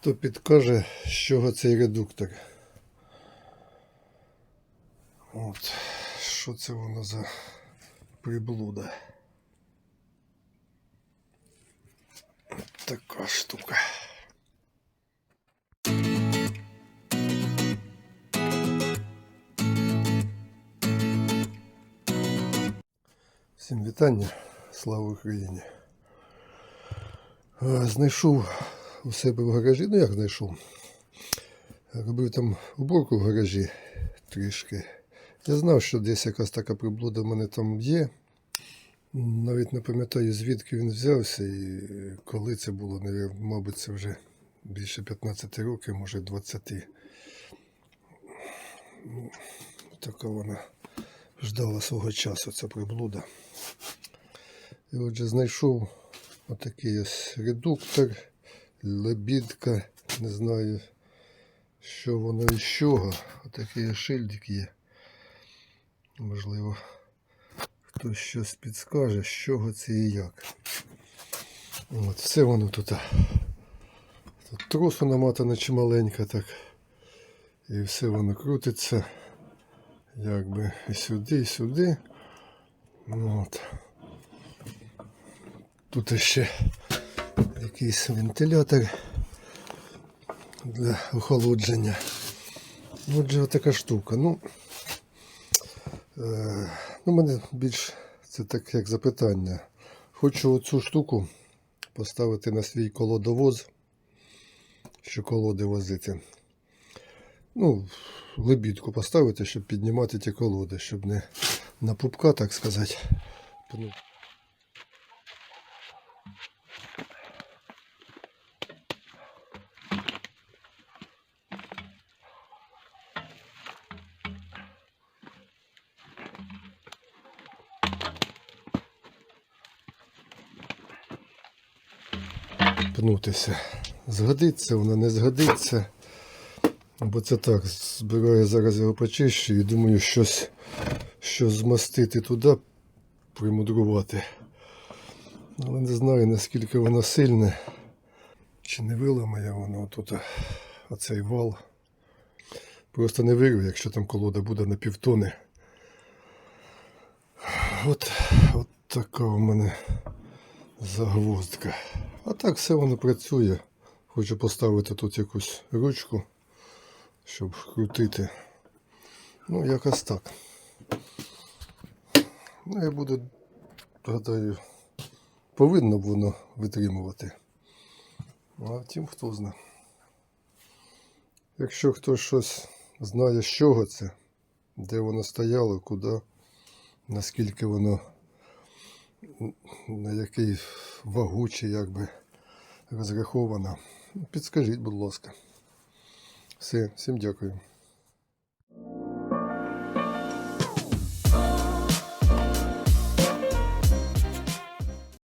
Хто підкаже, з чого цей редуктор? От, що це воно за приблуда? Така штука. Всім вітання, слава Україні. Е, Знайшов у себе в гаражі, ну як знайшов? Робив там уборку в гаражі трішки. Я знав, що десь якась така приблуда в мене там є. Навіть не пам'ятаю, звідки він взявся і коли це було, мабуть, це вже більше 15 років, може 20. Ну, Така вона ждала свого часу, ця приблуда. І отже, знайшов отакий ось редуктор, лебідка, не знаю, що воно із чого. Отакий шильдик є. Можливо, хтось щось підскаже, з чого це і як. От, все воно тут. Тут тросу намотано чималенько так. І все воно крутиться. Якби і сюди, і сюди. От. Тут ще якийсь вентилятор для охолодження. Отже, така штука. Ну, е, ну, мене більш це так як запитання. Хочу оцю штуку поставити на свій колодовоз, що колоди возити. Ну, лебідку поставити, щоб піднімати ті колоди, щоб не на пупка, так сказати. Пнутися. Згодиться воно, не згодиться. Бо це так, збираю зараз його почищу і думаю, щось, щось змастити туди, примудрувати. Але не знаю, наскільки воно сильне. Чи не виламає воно тут оцей вал. Просто не вирву, якщо там колода буде на півтони. От, от така в мене загвоздка. А так все воно працює. Хочу поставити тут якусь ручку, щоб крутити. Ну, якось так. Ну, я буду, гадаю, повинно б воно витримувати. А втім, хто знає. Якщо хтось щось знає, з чого це, де воно стояло, куди, наскільки воно на який вагу чи якби розрахована. Підскажіть, будь ласка. Все, всім дякую.